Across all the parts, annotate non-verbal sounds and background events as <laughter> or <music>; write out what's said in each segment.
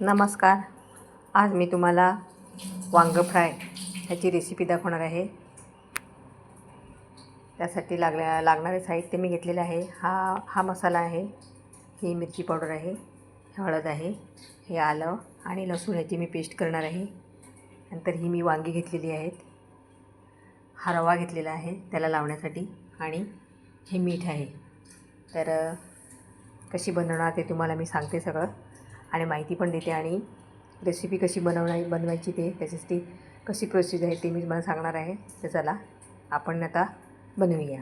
नमस्कार. आज मी तुम्हाला वांगं फ्राय ह्याची रेसिपी दाखवणार आहे. त्यासाठी लागल्या लागणारे साहित्य मी घेतलेलं आहे. हा हा मसाला आहे. ही मिरची पावडर आहे. हळद आहे. हे आलं आणि लसूण ह्याची मी पेस्ट करणार आहे. नंतर ही मी वांगी घेतलेली आहेत. हा रवा घेतलेला आहे त्याला लावण्यासाठी आणि हे मीठ आहे. तर कशी बनवणार ते तुम्हाला मी सांगते सगळं. आणि माहिती पण देते आणि रेसिपी कशी बनवणार बनवायची ते त्याच्यासाठी कशी प्रोसेस आहे ते मी तुम्हाला सांगणार आहे. तर चला आपण आता बनवूया.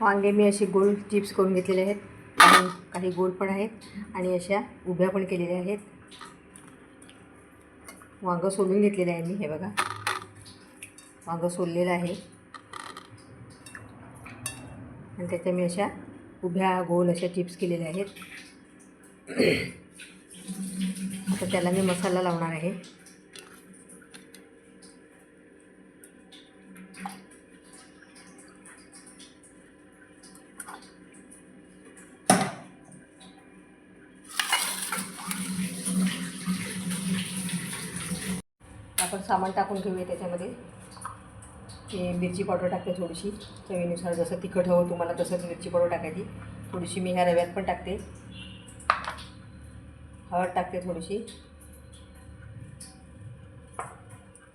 वांगे मी असे गोल चिप्स करून घेतलेले आहेत. आणि काही गोल पण आहेत आणि अशा उभ्या पण केलेल्या आहेत. वांगं सोलून घेतलेलं आहे मी हे बघा. वांगं सोललेलं आहे. आणि त्याच्या मी अशा उभ्या गोल अशा चिप्स केलेल्या आहेत. <clears throat> आता त्याला मी मसाला लावणार आहे. आपण सामान टाकून घेऊया त्याच्यामध्ये. की मिरची पावडर टाकते थोडीशी चवीनुसार. जसं तिखट हवं तुम्हाला तसंच मिरची पावडर टाकायची. थोडीशी मी ह्या रव्यात पण टाकते. हळद टाकते थोडीशी.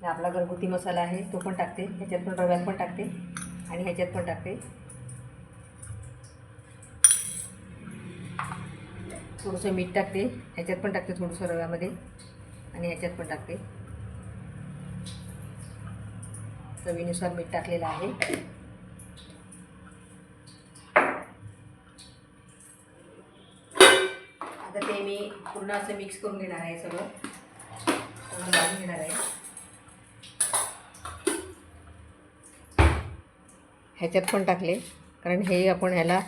आपला घरगुती मसाला आहे तो पण टाकते. ह्याच्यात पण रव्यात पण टाकते आणि ह्याच्यात पण टाकते. थोडंसं मीठ टाकते. ह्याच्यात पण टाकते थोडंसं रव्यामध्ये आणि ह्याच्यात पण टाकते. चवीनुसार मीठ टाकलेलं आहे. आता ते मी पूर्ण असं मिक्स करून घेणार आहे सगळं. सगळं लावून घेणार आहे. ह्याच्यात पण टाकले. कारण हे आपण ह्याला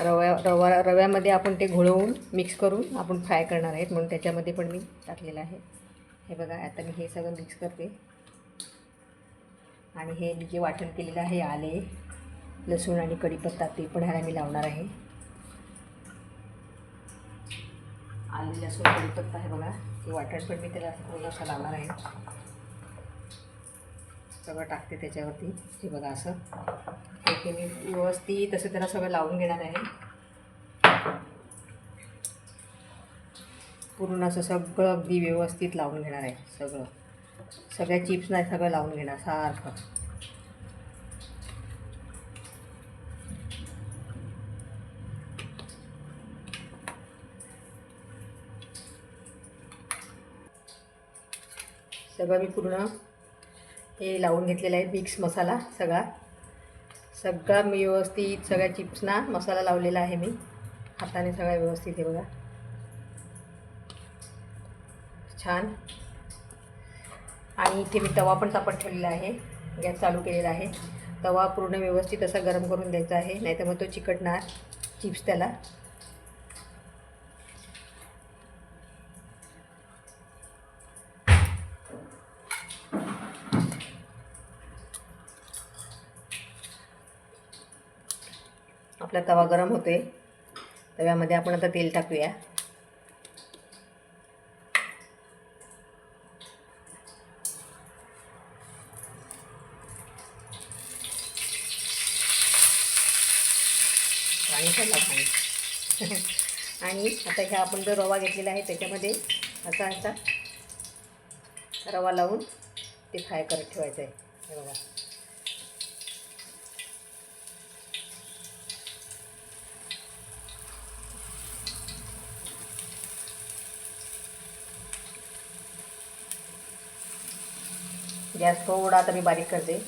रव्या रवा रव्यामध्ये आपण ते घोळवून मिक्स करून आपण फ्राय करणार आहेत. म्हणून त्याच्यामध्ये पण मी टाकलेलं आहे. हे बघा आता मी हे सगळं मिक्स करते. आणि हे मी जे वाटण केलेलं आहे आले लसूण आणि कढीपत्ता ते पण ह्याला मी लावणार आहे. आले लसूण कढीपत्ता आहे बघा हे वाटण पण मी त्याला थोडंसं लावणार आहे. सगळं टाकते त्याच्यावरती हे बघा असं. ते मी व्यवस्थित तसं त्याला सगळं लावून घेणार आहे. पूर्ण असं सगळं अगदी व्यवस्थित लावून घेणार आहे सगळं. सगळ्या चिप्स नाही सगळं लावून घेणार सारखं. सगळं मी पूर्ण हे लावून घेतलेलं आहे मिक्स मसाला सगळा. सगळा मी व्यवस्थित सगळ्या चिप्सना मसाला लावलेला आहे मी. हाताने सगळा व्यवस्थित हे बघा. छान. आणि इथे मी तवा पण तापत ठेवलेला आहे. गॅस चालू केलेला आहे. तवा पूर्ण व्यवस्थित असा गरम करून द्यायचा आहे. नाहीतर मग तो चिकटणार. चिप्स त्याला. आपला तवा गरम होतोय. तव्यामध्ये आपण आता तेल टाकूया. पाणी पडला पाणी आणि आता ह्या आपण जो रवा घेतलेला आहे त्याच्यामध्ये असा असा रवा लावून ते फ्राय करत ठेवायचं आहे. हे बघा. गॅस थोडा तरी बारीक करते.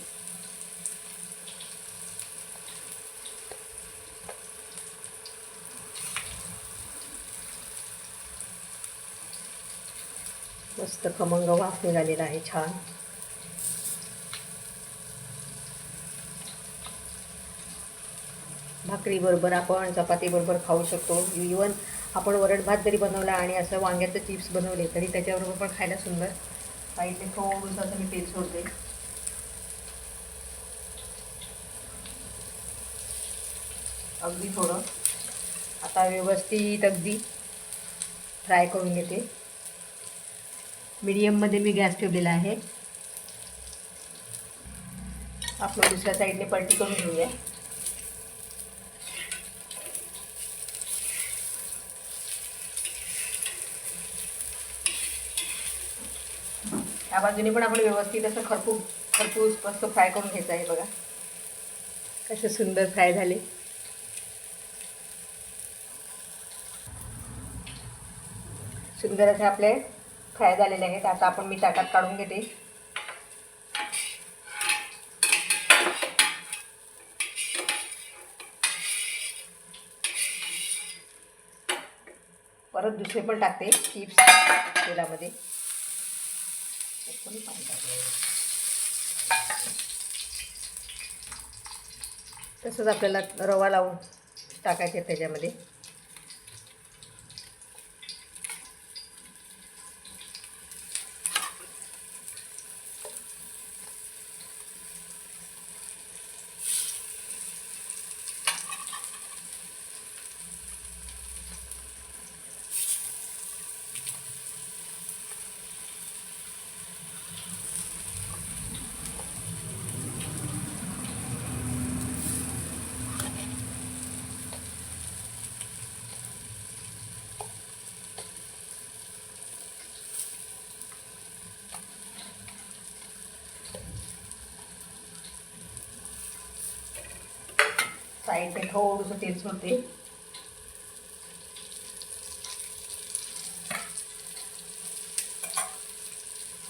मस्त खमंग वाफ निघालेला आहे छान. भाकरीबरोबर आपण चपातीबरोबर खाऊ शकतो. इवन आपण वरण भात जरी बनवला आणि असं वांग्याचं चिप्स बनवले तरी त्याच्याबरोबर पण खायला सुंदर. पाहिजे थोडंसं असं मी तेल सोडते. अगदी थोडं. आता व्यवस्थित अगदी फ्राय करून घेते. मीडियममध्ये मी गॅस ठेवलेला आहे. आपण दुसऱ्या साईडने पलटी करून घेऊया. या बाजूने पण आपण व्यवस्थित असं खरपूस खरपूस मस्त फ्राय करून घ्यायचं आहे बघा. कसे सुंदर फ्राय झाले. सुंदर असे आपले फ्राय झालेले आहेत. आता आपण मी ताटात काढून घेते. परत दुसरे पण टाकते. चिप्स तेलामध्ये. तसंच आपल्याला रवा लावून टाकायचे त्याच्यामध्ये. साईडने थोडंसं हो, तेल होते.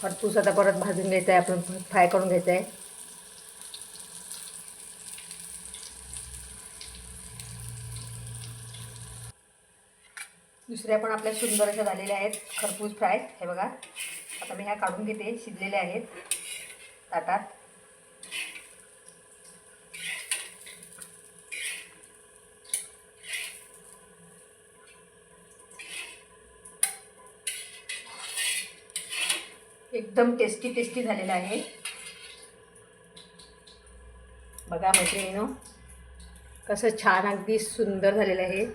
खरपूस आता परत भाजून घ्यायचं आहे आपण फ्राय करून घ्यायचं आहे दुसऱ्या पण आपल्या सुंदर अशा झालेल्या आहेत खरपूस फ्राय. हे बघा आता मी ह्या काढून घेते शिजलेल्या आहेत. ताटात. एकदम टेस्टी टेस्टी झालेला आहे. बघा मैत्रिणीनो कसं छान अगदी सुंदर झालेलं आहे.